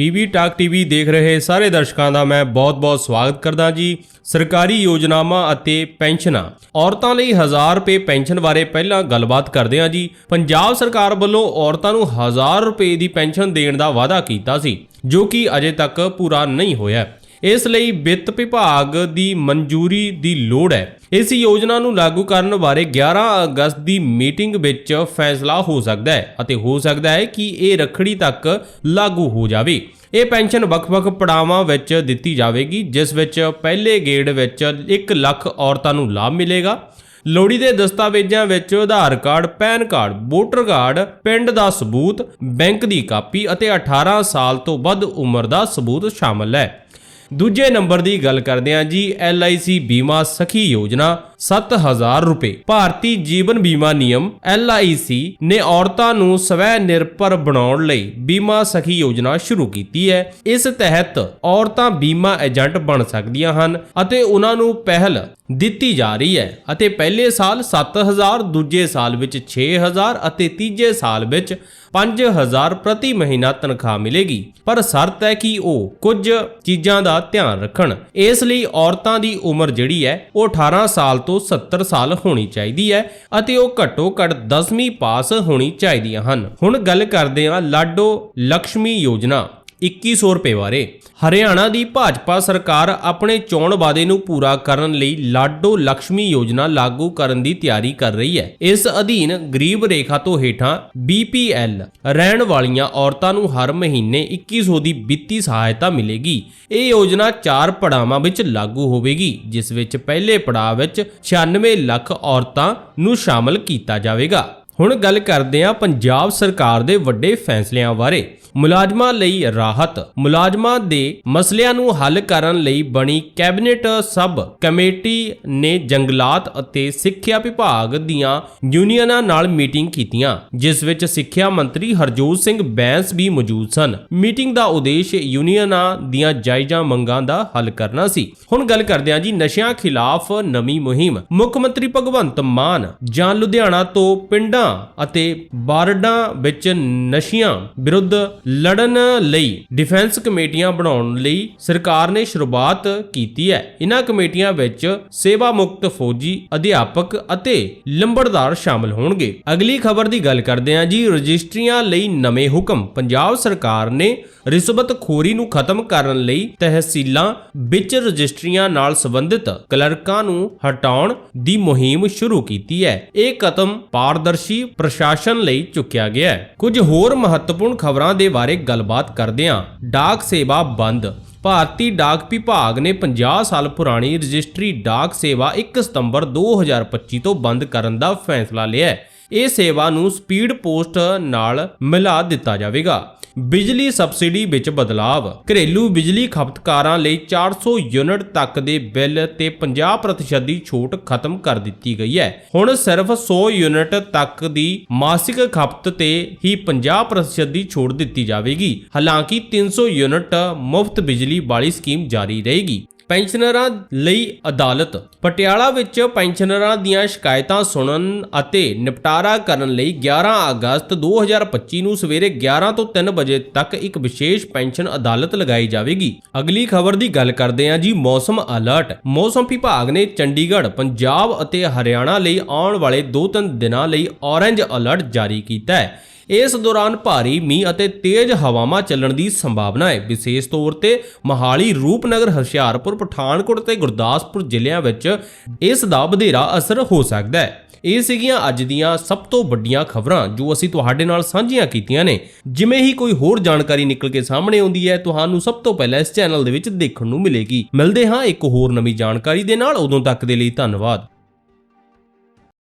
PB talk TV ਦੇਖ ਰਹੇ ਸਾਰੇ ਦਰਸ਼ਕਾਂ ਦਾ ਮੈਂ ਬਹੁਤ-ਬਹੁਤ ਸਵਾਗਤ ਕਰਦਾ ਜੀ। ਸਰਕਾਰੀ ਯੋਜਨਾਵਾਂ ਅਤੇ ਪੈਨਸ਼ਨਾਂ। ਔਰਤਾਂ ਲਈ 1000 ਰੁਪਏ ਪੈਨਸ਼ਨ ਬਾਰੇ ਪਹਿਲਾਂ ਗੱਲਬਾਤ ਕਰਦੇ ਹਾਂ ਜੀ। ਪੰਜਾਬ ਸਰਕਾਰ ਵੱਲੋਂ ਔਰਤਾਂ ਨੂੰ 1000 ਰੁਪਏ ਦੀ ਪੈਨਸ਼ਨ ਦੇਣ ਦਾ ਵਾਅਦਾ ਕੀਤਾ ਸੀ, ਜੋ ਕਿ ਅਜੇ ਤੱਕ ਪੂਰਾ ਨਹੀਂ ਹੋਇਆ। ਇਸ ਲਈ ਵਿੱਤ ਵਿਭਾਗ ਦੀ ਮਨਜ਼ੂਰੀ ਦੀ ਲੋੜ ਹੈ। ਇਸ ਯੋਜਨਾ ਨੂੰ ਲਾਗੂ ਕਰਨ ਬਾਰੇ 11 ਅਗਸਤ ਦੀ ਮੀਟਿੰਗ ਵਿੱਚ ਫੈਸਲਾ ਹੋ ਸਕਦਾ ਹੈ ਅਤੇ ਹੋ ਸਕਦਾ ਹੈ ਕਿ ਇਹ ਰੱਖੜੀ ਤੱਕ ਲਾਗੂ ਹੋ ਜਾਵੇ। ਇਹ ਪੈਨਸ਼ਨ ਵੱਖ-ਵੱਖ ਪੜਾਵਾਂ ਵਿੱਚ ਦਿੱਤੀ ਜਾਵੇਗੀ, ਜਿਸ ਵਿੱਚ ਪਹਿਲੇ ਗੇੜ ਵਿੱਚ 1 ਲੱਖ ਔਰਤਾਂ ਨੂੰ ਲਾਭ ਮਿਲੇਗਾ। ਲੋੜੀ ਦੇ ਦਸਤਾਵੇਜ਼ਾਂ ਵਿੱਚ Aadhaar card, PAN card, voter card, ਪਿੰਡ ਦਾ ਸਬੂਤ, ਬੈਂਕ ਦੀ ਕਾਪੀ ਅਤੇ 18 ਸਾਲ ਤੋਂ ਵੱਧ ਉਮਰ ਦਾ ਸਬੂਤ ਸ਼ਾਮਲ ਹੈ। ਦੂਜੇ ਨੰਬਰ ਦੀ ਗੱਲ ਕਰਦੇ ਹਾਂ ਜੀ LIC ਬੀਮਾ ਸਖੀ ਯੋਜਨਾ। 7000 ਰੁਪਏ। ਭਾਰਤੀ ਜੀਵਨ ਬੀਮਾ ਨਿਯਮ LIC ਨੇ ਔਰਤਾਂ ਨੂੰ ਸਵੈ ਨਿਰਭਰ ਬਣਾਉਣ ਲਈ ਬੀਮਾ ਸਖੀ ਯੋਜਨਾ ਸ਼ੁਰੂ ਕੀਤੀ ਹੈ। ਇਸ ਤਹਿਤ ਔਰਤਾਂ ਬੀਮਾ ਏਜੰਟ ਬਣ ਸਕਦੀਆਂ ਹਨ ਅਤੇ ਉਹਨਾਂ ਨੂੰ ਪਹਿਲ ਦਿੱਤੀ ਜਾ ਰਹੀ ਹੈ ਅਤੇ ਪਹਿਲੇ ਸਾਲ 7000 ਦੂਜੇ ਸਾਲ ਵਿੱਚ 6000 ਅਤੇ ਤੀਜੇ ਸਾਲ ਵਿੱਚ 5000 ਪ੍ਰਤੀ ਮਹੀਨਾ ਤਨਖਾਹ ਮਿਲੇਗੀ। ਪਰ ਸ਼ਰਤ ਹੈ ਕਿ ਉਹ ਕੁਝ ਚੀਜ਼ਾਂ ਦਾ ਧਿਆਨ ਰੱਖਣ। ਇਸ ਲਈ ਔਰਤਾਂ ਦੀ ਉਮਰ ਜਿਹੜੀ ਹੈ, ਉਹ 18 ਸਾਲ ਤੋਂ 70 ਸਾਲ ਹੋਣੀ ਚਾਹੀਦੀ ਹੈ ਅਤੇ ਉਹ ਘੱਟੋ ਘੱਟ 10ਵੀਂ ਪਾਸ ਹੋਣੀ ਚਾਹੀਦੀਆਂ ਹਨ। ਹੁਣ ਗੱਲ ਕਰਦੇ ਹਾਂ ਲਾਡੋ ਲక్ష్ਮੀ ਯੋਜਨਾ। 2100 ਰੁਪਏ ਬਾਰੇ। ਹਰਿਆਣਾ ਦੀ ਭਾਜਪਾ ਸਰਕਾਰ ਆਪਣੇ ਚੋਣ ਵਾਅਦੇ ਨੂੰ ਪੂਰਾ ਕਰਨ ਲਈ ਲਾਡੋ ਲక్ష్ਮੀ ਯੋਜਨਾ ਲਾਗੂ ਕਰਨ ਦੀ ਤਿਆਰੀ ਕਰ ਰਹੀ ਹੈ। ਇਸ ਅਧੀਨ ਗਰੀਬ ਰੇਖਾ ਤੋਂ ਹੇਠਾਂ BPL ਰਹਿਣ ਵਾਲੀਆਂ ਔਰਤਾਂ ਨੂੰ ਹਰ ਮਹੀਨੇ 2100 ਦੀ ਵਿੱਤੀ ਸਹਾਇਤਾ ਮਿਲੇਗੀ। ਇਹ ਯੋਜਨਾ ਚਾਰ ਪੜਾਵਾਂ ਵਿੱਚ ਲਾਗੂ ਹੋਵੇਗੀ, ਜਿਸ ਵਿੱਚ ਪਹਿਲੇ ਪੜਾਅ ਵਿੱਚ 96 ਲੱਖ ਔਰਤਾਂ ਨੂੰ ਸ਼ਾਮਲ ਕੀਤਾ ਜਾਵੇਗਾ। ਹੁਣ ਗੱਲ ਕਰਦੇ ਹਾਂ ਪੰਜਾਬ ਸਰਕਾਰ ਦੇ ਵੱਡੇ ਫੈਸਲਿਆਂ ਬਾਰੇ। ਮੁਲਾਜ਼ਮਾਂ ਲਈ ਰਾਹਤ। ਮੁਲਾਜ਼ਮਾਂ ਦੇ ਮਸਲਿਆਂ ਨੂੰ ਹੱਲ ਕਰਨ ਲਈ ਬਣੀ ਕੈਬਨਿਟ ਸਬ ਕਮੇਟੀ ਨੇ ਜੰਗਲਾਤ ਅਤੇ ਸਿੱਖਿਆ ਵਿਭਾਗ ਦੀਆਂ ਯੂਨੀਅਨਾਂ ਨਾਲ ਮੀਟਿੰਗ ਕੀਤੀਆਂ, ਜਿਸ ਵਿੱਚ ਸਿੱਖਿਆ ਮੰਤਰੀ ਹਰਜੋਤ ਸਿੰਘ ਬੈਂਸ ਵੀ ਮੌਜੂਦ ਸਨ। ਮੀਟਿੰਗ ਦਾ ਉਦੇਸ਼ ਯੂਨੀਅਨਾਂ ਦੀਆਂ ਜਾਇਜ਼ਾਂ ਮੰਗਾਂ ਦਾ ਹੱਲ ਕਰਨਾ ਸੀ। ਹੁਣ ਗੱਲ ਕਰਦੇ ਹਾਂ ਜੀ ਨਸ਼ਿਆਂ ਖਿਲਾਫ ਨਵੀਂ ਮੁਹਿੰਮ। ਮੁੱਖ ਮੰਤਰੀ ਭਗਵੰਤ ਮਾਨ ਜਾਂ ਲੁਧਿਆਣਾ ਤੋਂ ਪਿੰਡਾਂ ਅਤੇ ਬਾਰਡਾਂ ਵਿੱਚ ਨਸ਼ਿਆਂ ਵਿਰੁੱਧ ਲੜਨ ਲਈ ਡਿਫੈਂਸ ਕਮੇਟੀਆਂ ਬਣਾਉਣ ਲਈ ਸਰਕਾਰ ਨੇ ਸ਼ੁਰੂਆਤ ਕੀਤੀ ਹੈ। ਇਹਨਾਂ ਕਮੇਟੀਆਂ ਵਿੱਚ ਸੇਵਾ ਮੁਕਤ ਫੌਜੀ ਅਧਿਆਪਕ ਅਤੇ ਲੰਬੜਦਾਰ ਸ਼ਾਮਲ ਹੋਣਗੇ। ਅਗਲੀ ਖਬਰ ਦੀ ਗੱਲ ਕਰਦੇ ਹਾਂ ਜੀ। ਰਜਿਸਟਰੀਆਂ ਲਈ ਨਵੇਂ ਹੁਕਮ। ਪੰਜਾਬ ਸਰਕਾਰ ਨੇ ਰਿਸ਼ਵਤ ਖੋਰੀ ਨੂੰ ਖਤਮ ਕਰਨ ਲਈ ਤਹਿਸੀਲਾਂ ਵਿੱਚ ਰਜਿਸਟਰੀਆਂ ਨਾਲ ਸੰਬੰਧਿਤ ਕਲਰਕਾਂ ਨੂੰ ਹਟਾਉਣ ਦੀ ਮੁਹਿੰਮ ਸ਼ੁਰੂ ਕੀਤੀ ਹੈ। ਇਹ ਕਦਮ ਪਾਰਦਰਸ਼ੀ ਪ੍ਰਸ਼ਾਸਨ ਲਈ ਚੁੱਕਿਆ ਗਿਆ ਹੈ। ਕੁਝ ਹੋਰ ਮਹੱਤਵਪੂਰਨ ਖਬਰਾਂ ਦੇ ਬਾਰੇ ਗੱਲਬਾਤ ਕਰਦੇ ਹਾਂ ਡਾਕ ਸੇਵਾ ਬੰਦ। ਭਾਰਤੀ ਡਾਕ ਵਿਭਾਗ ਨੇ 50 ਸਾਲ ਪੁਰਾਣੀ ਰਜਿਸਟਰੀ ਡਾਕ ਸੇਵਾ 1 ਸਤੰਬਰ 2025 ਤੋਂ ਬੰਦ ਕਰਨ ਦਾ ਫੈਸਲਾ ਲਿਆ ਹੈ। ਇਹ ਸੇਵਾ ਨੂੰ ਸਪੀਡ ਪੋਸਟ ਨਾਲ ਮਿਲਾ ਦਿੱਤਾ ਜਾਵੇਗਾ। ਬਿਜਲੀ ਸਬਸਿਡੀ ਵਿੱਚ ਬਦਲਾਵ। ਘਰੇਲੂ ਬਿਜਲੀ ਖਪਤਕਾਰਾਂ ਲਈ 400 ਯੂਨਿਟ ਤੱਕ ਦੇ ਬਿੱਲ ਤੇ 50% ਦੀ ਛੋਟ ਖਤਮ ਕਰ ਦਿੱਤੀ ਗਈ ਹੈ। ਹੁਣ ਸਿਰਫ 100 ਯੂਨਿਟ ਤੱਕ ਦੀ ਮਾਸਿਕ ਖਪਤ ਤੇ ਹੀ 50% ਦੀ ਛੋਟ ਦਿੱਤੀ ਜਾਵੇਗੀ। ਹਾਲਾਂਕਿ 300 ਯੂਨਿਟ ਮੁਫਤ ਬਿਜਲੀ ਵਾਲੀ ਸਕੀਮ ਜਾਰੀ ਰਹੇਗੀ। ਪੈਨਸ਼ਨਰਾਂ ਲਈ ਅਦਾਲਤ। ਪਟਿਆਲਾ ਵਿੱਚ ਪੈਨਸ਼ਨਰਾਂ ਦੀਆਂ ਸ਼ਿਕਾਇਤਾਂ ਸੁਣਨ ਅਤੇ ਨਿਪਟਾਰਾ ਕਰਨ ਲਈ 11 ਅਗਸਤ 2025 ਨੂੰ ਸਵੇਰੇ 11 ਤੋਂ 3 ਵਜੇ ਤੱਕ ਇੱਕ ਵਿਸ਼ੇਸ਼ ਪੈਨਸ਼ਨ ਅਦਾਲਤ ਲਗਾਈ ਜਾਵੇਗੀ। ਅਗਲੀ ਖਬਰ ਦੀ ਗੱਲ ਕਰਦੇ ਹਾਂ ਜੀ, ਮੌਸਮ ਅਲਰਟ। ਮੌਸਮ ਵਿਭਾਗ ਨੇ ਚੰਡੀਗੜ੍ਹ, ਪੰਜਾਬ ਅਤੇ ਹਰਿਆਣਾ ਲਈ ਆਉਣ ਵਾਲੇ 2-3 ਦਿਨਾਂ ਲਈ ਔਰੇਂਜ ਅਲਰਟ ਜਾਰੀ ਕੀਤਾ ਹੈ। ਇਸ ਦੌਰਾਨ ਭਾਰੀ ਮੀਂਹ ਅਤੇ ਤੇਜ਼ ਹਵਾਵਾਂ ਚੱਲਣ ਦੀ ਸੰਭਾਵਨਾ ਹੈ। ਵਿਸ਼ੇਸ਼ ਤੌਰ ਤੇ ਮਹਾਲੀ, ਰੂਪਨਗਰ, ਹੁਸ਼ਿਆਰਪੁਰ, ਪਠਾਨਕੋਟ ਤੇ ਗੁਰਦਾਸਪੁਰ ਜ਼ਿਲ੍ਹਿਆਂ ਵਿੱਚ ਇਸ ਦਾ ਵਧੇਰਾ ਅਸਰ ਹੋ ਸਕਦਾ ਹੈ। ਇਹ ਸੀਗੀਆਂ ਅੱਜ ਦੀਆਂ ਸਭ ਤੋਂ ਵੱਡੀਆਂ ਖਬਰਾਂ ਜੋ ਅਸੀਂ ਤੁਹਾਡੇ ਨਾਲ ਸਾਂਝੀਆਂ ਕੀਤੀਆਂ ਨੇ। ਜਿਵੇਂ ਹੀ ਕੋਈ ਹੋਰ ਜਾਣਕਾਰੀ ਨਿਕਲ ਕੇ ਸਾਹਮਣੇ ਆਉਂਦੀ ਹੈ, ਤੁਹਾਨੂੰ ਸਭ ਤੋਂ ਪਹਿਲਾਂ ਇਸ ਚੈਨਲ ਦੇ ਵਿੱਚ ਦੇਖਣ ਨੂੰ ਮਿਲੇਗੀ। ਮਿਲਦੇ ਹਾਂ ਇੱਕ ਹੋਰ ਨਵੀਂ ਜਾਣਕਾਰੀ ਦੇ ਨਾਲ। ਉਦੋਂ ਤੱਕ ਦੇ ਲਈ ਧੰਨਵਾਦ।